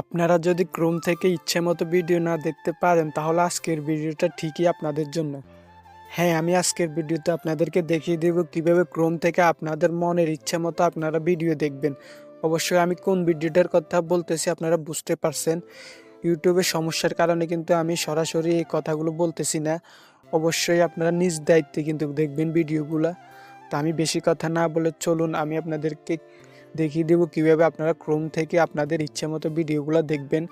আপনারা যদি ক্রোম থেকে ইচ্ছে মতো ভিডিও না দেখতে পারেন, তাহলে আজকের ভিডিওটা ঠিকই আপনাদের জন্য। হ্যাঁ আমি আজকের ভিডিওতে আপনাদেরকে দেখিয়ে দেব কীভাবে ক্রোম থেকে আপনাদের মনের ইচ্ছে মতো আপনারা ভিডিও দেখবেন। অবশ্যই আমি কোন ভিডিওটার কথা বলতেছি আপনারা বুঝতে পারছেন। ইউটিউবে সমস্যার কারণে কিন্তু আমি সরাসরি এই কথাগুলো বলতেছি না। অবশ্যই আপনারা নিজ দায়িত্বে কিন্তু দেখবেন ভিডিওগুলো তো আমি বেশি কথা না বলে চলুন, আমি আপনাদেরকে দেখিয়ে দেবো কীভাবে আপনারা ক্রোম থেকে আপনাদের ইচ্ছে মতো ভিডিওগুলো দেখবেন।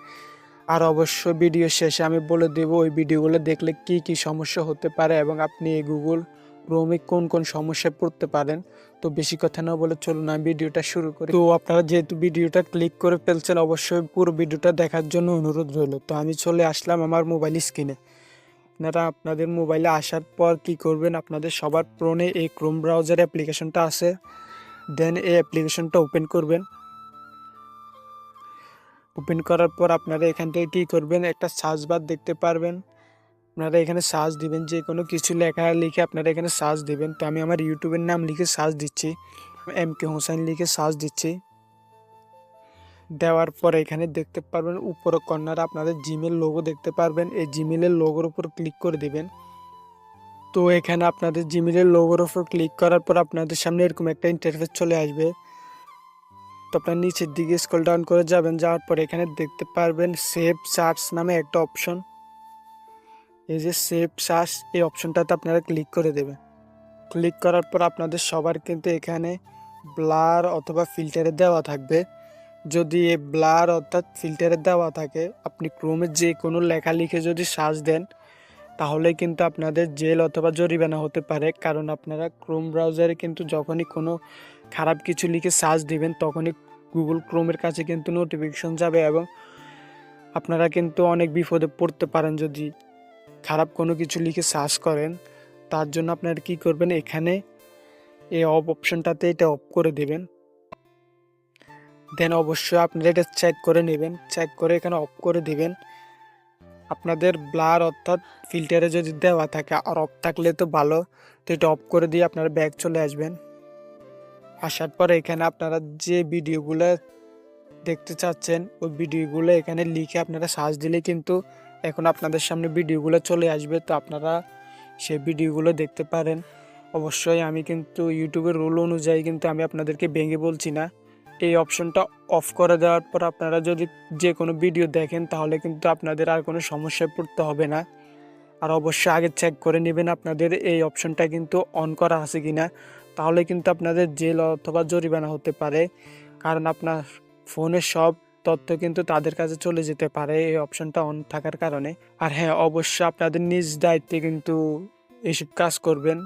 আর অবশ্যই ভিডিও শেষে আমি বলে দেব, ওই ভিডিওগুলো দেখলে কি কি সমস্যা হতে পারে এবং আপনি এই গুগল ক্রোমে কোন কোন সমস্যায় পড়তে পারেন। তো বেশি কথা না বলে চলুন আমি ভিডিওটা শুরু করি। তো আপনারা যেহেতু ভিডিওটা ক্লিক করে ফেলছেন, অবশ্যই পুরো ভিডিওটা দেখার জন্য অনুরোধ রইল। তো আমি চলে আসলাম আমার মোবাইল স্ক্রিনে। আপনারা আপনাদের মোবাইলে আসার পর কি করবেন, আপনাদের সবার ফোনে এই ক্রোম ব্রাউজার অ্যাপ্লিকেশনটা আছে। দেন এই অ্যাপ্লিকেশনটা ওপেন করবেন। ওপেন করার পর আপনারা এখান থেকে কী করবেন? একটা সার্চ বার দেখতে পারবেন। আপনারা এখানে সার্চ দিবেন, যে কোনো কিছু লেখা লিখে আপনারা এখানে সার্চ দিবেন। তো আমি আমার ইউটিউবের নাম লিখে সার্চ দিচ্ছি। এম কে হোসেন লিখে সার্চ দিচ্ছি। দেওয়ার পর এখানে দেখতে পারবেন, উপরে কর্নারে আপনাদের জিমেল লোগো দেখতে পারবেন। এই জিমেলের লোগোর উপর ক্লিক করে দিবেন। তো এখানে আপনাদের জিমেলের লোগোর ওপর ক্লিক করার পর আপনাদের সামনে এরকম একটা ইন্টারফেস চলে আসবে। তো আপনার নিচের দিকে স্ক্রল ডাউন করে যাবেন, যাওয়ার পর এখানে দেখতে পারবেন সেভ সার্চ নামে একটা অপশন এই যে সেভ সার্চ এই অপশনটাতে আপনারা ক্লিক করে দেবেন। ক্লিক করার পর আপনাদের সবার কিন্তু এখানে ব্লার অথবা ফিল্টারে দেওয়া থাকবে। যদি এই ব্লার অর্থাৎ ফিল্টারে দেওয়া থাকে, আপনি ক্রোমে যে কোনো লেখা লিখে যদি সার্চ দেন তাহলে কিন্তু আপনাদের জেল অথবা জরিমানা হতে পারে। কারণ আপনারা ক্রোম ব্রাউজারে কিন্তু যখনই কোনো খারাপ কিছু লিখে সার্চ দিবেন, তখনই গুগল ক্রোমের কাছে কিন্তু নোটিফিকেশন যাবে এবং আপনারা কিন্তু অনেক বিপদে পড়তে পারেন যদি খারাপ কোনো কিছু লিখে সার্চ করেন। তার জন্য আপনারা কি করবেন? এখানে এই অফ অপশনটাতে এটা অফ করে দেবেন। দেন অবশ্যই আপনারা এটা চেক করে নেবেন। চেক করে এখানে অফ করে দিবেন। আপনাদের ব্লার অর্থাৎ ফিল্টারে যদি দেওয়া থাকে আর অফ থাকলে তো ভালো, তো এটা অফ করে দিয়ে আপনারা ব্যাগ চলে আসবেন। আসার পর এখানে আপনারা যে ভিডিওগুলো দেখতে চাচ্ছেন, ওই ভিডিওগুলো এখানে লিখে আপনারা সার্চ দিলে কিন্তু এখন আপনাদের সামনে ভিডিওগুলো চলে আসবে, তো আপনারা সেই ভিডিওগুলো দেখতে পারেন। অবশ্যই আমি কিন্তু ইউটিউবের রুল অনুযায়ী কিন্তু আমি আপনাদেরকে ভেঙে বলছি না। এই অপশনটা অফ করে দেওয়ার পর আপনারা যদি যে কোনো ভিডিও দেখেন, তাহলে কিন্তু আপনাদের আর কোনো সমস্যায় পড়তে হবে না। আর অবশ্যই আগে চেক করে নেবেন আপনাদের এই অপশনটা কিন্তু অন করা আছে কি না তাহলে কিন্তু আপনাদের জেল অথবা জরিমানা হতে পারে। কারণ আপনার ফোনের সব তথ্য কিন্তু তাদের কাছে চলে যেতে পারে এই অপশনটা অন থাকার কারণে। আর হ্যাঁ অবশ্যই আপনাদের নিজ দায়িত্বে কিন্তু এইসব কাজ করবেন।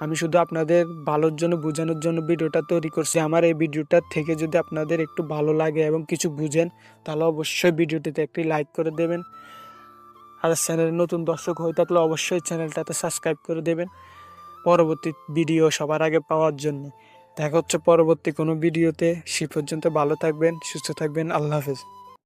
আমি শুধু আপনাদের ভালোর জন্য, বোঝানোর জন্য ভিডিওটা তৈরি করছি। আমার এই ভিডিওটা থেকে যদি আপনাদের একটু ভালো লাগে এবং কিছু বুঝেন, তাহলে অবশ্যই ভিডিওটিতে একটি লাইক করে দেবেন। আর চ্যানেলে নতুন দর্শক হয়ে থাকলে অবশ্যই চ্যানেলটাতে সাবস্ক্রাইব করে দেবেন পরবর্তী ভিডিও সবার আগে পাওয়ার জন্য। দেখা হচ্ছে পরবর্তী কোনো ভিডিওতে। সে পর্যন্ত ভালো থাকবেন, সুস্থ থাকবেন। আল্লাহ হাফেজ।